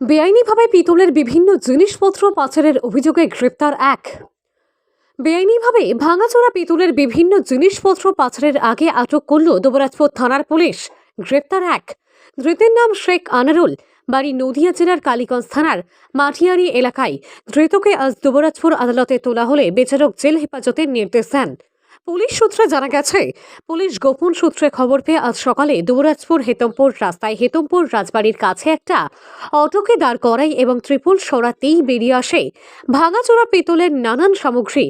বেআইনিভাবে পিতলের বিভিন্ন জিনিসপত্র পাচারের অভিযোগে গ্রেপ্তার এক। বেআইনিভাবে ভাঙাচোরা পিতলের বিভিন্ন জিনিসপত্র পাচারের আগে আটক করল দুবরাজপুর থানার পুলিশ। গ্রেপ্তার এক। ধৃতের নাম শেখ আনারুল, বাড়ি নদিয়া জেলার কালীগঞ্জ থানার মাঠিয়ারি এলাকায়। ধৃতকে আজ দুবরাজপুর আদালতে তোলা হলে বেচারক জেল হেফাজতের নির্দেশ দেন। পুলিশ সূত্রে জানা গেছে, পুলিশ গোপন সূত্রে খবর পেয়ে আজ সকালে দুবরাজপুর হেতমপুর রাস্তায় হেতমপুর রাজবাড়ির কাছে একটা অটোকে দাঁড় করাই এবং ত্রিপুল সরাতেই বেরিয়ে আসে। ভাঙাচোরা পিতলের নানান সামগ্রী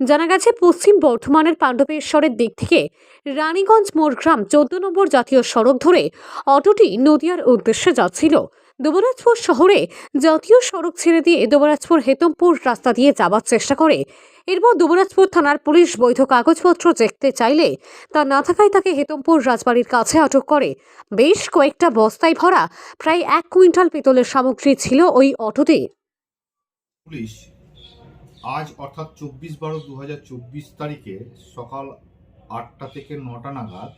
জানা গেছে, পশ্চিম বর্ধমানের পাণ্ডবেশ্বরের দিক থেকে রানীগঞ্জ মোড়গ্রাম চোদ্দ নম্বর জাতীয় সড়ক ধরে অটোটি নদিয়ার উদ্দেশ্যে যাচ্ছিল। দুবরাজপুর শহরে জাতীয় সড়ক ছেড়ে দিয়ে দুবরাজপুর হেতমপুর রাস্তা দিয়ে যাওয়ার চেষ্টা করে। এরপর দুবরাজপুর থানার পুলিশ বৈধ কাগজপত্র দেখতে চাইলে তা না থাকায় তাকে হেতমপুর রাজবাড়ির কাছে আটক করে। বেশ কয়েকটা বস্তায় ভরা প্রায় এক কুইন্টাল পিতলের সামগ্রী ছিল ওই অটোতে। পুলিশ আজ অর্থাৎ চব্বিশ বারো দু তারিখে সকাল আটটা থেকে নটা নাগাদ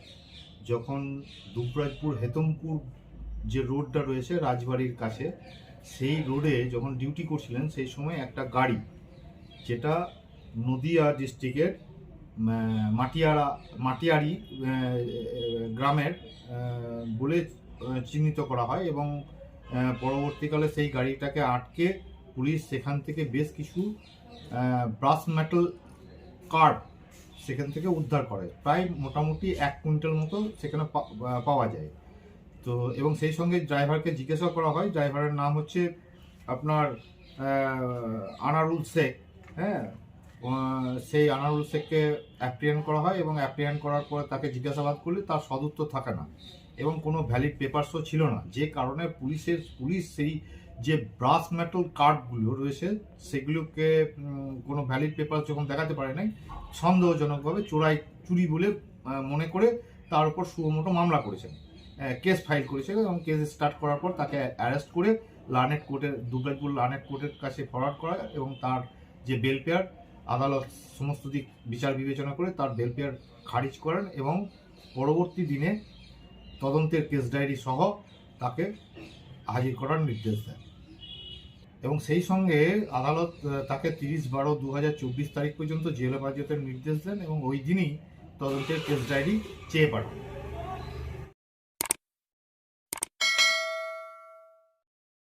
যখন দুবরাজপুর হেতমপুর যে রোডটা রয়েছে রাজবাড়ির কাছে, সেই রোডে যখন ডিউটি করছিলেন, সেই সময় একটা গাড়ি যেটা নদিয়া ডিস্ট্রিক্টের মাটিয়ারা মাটিয়ারি গ্রামের বলে চিহ্নিত করা হয় এবং পরবর্তীকালে সেই গাড়িটাকে আটকে পুলিশ সেখান থেকে বেশ কিছু ব্রাস মেটাল কার্ড সেখান থেকে উদ্ধার করে। প্রায় মোটামুটি এক কুইন্টাল মতো সেখানে পাওয়া যায়। তো, এবং সেই সঙ্গে ড্রাইভারকে জিজ্ঞাসা করা হয়। ড্রাইভারের নাম হচ্ছে আপনার আনারুল শেখ। হ্যাঁ? সেই আনারুল শেখকে অ্যাপ্রিয়েন্ট করা হয় এবং অ্যাপ্রিয়েন্ট করার পরে তাকে জিজ্ঞাসাবাদ করলে তার সদুত্তর থাকে না এবং কোনো ভ্যালিড পেপারসও ছিল না। যে কারণে পুলিশের, পুলিশ সেই যে ব্রাস মেটাল কার্ডগুলো রয়েছে, সেগুলোকে কোনো ভ্যালিড পেপার যখন দেখাতে পারে নাই, সন্দেহজনকভাবে চোরাই চুরি বলে মনে করে তার উপর সুমোটো মামলা করেছেন কেস ফাইল করেছে এবং কেস স্টার্ট করার পর তাকে অ্যারেস্ট করে লানেট কোর্টের দুবরাজপুর লানেট কোর্টের কাছে ফরওয়ার্ড করা এবং তার যে বেল পেয়ার আদালত সমস্ত দিক বিচার বিবেচনা করে তার বেল পেয়ার খারিজ করেন এবং পরবর্তী দিনে তদন্তের কেস ডায়েরি সহ তাকে হাজির করার নির্দেশ দেন। এবং সেই সঙ্গে আদালত তাকে তিরিশ বারো দু তারিখ পর্যন্ত জেলে হেফাজতের নির্দেশ দেন এবং ওই দিনই তদন্তের কেস ডায়েরি চেয়ে পাঠান।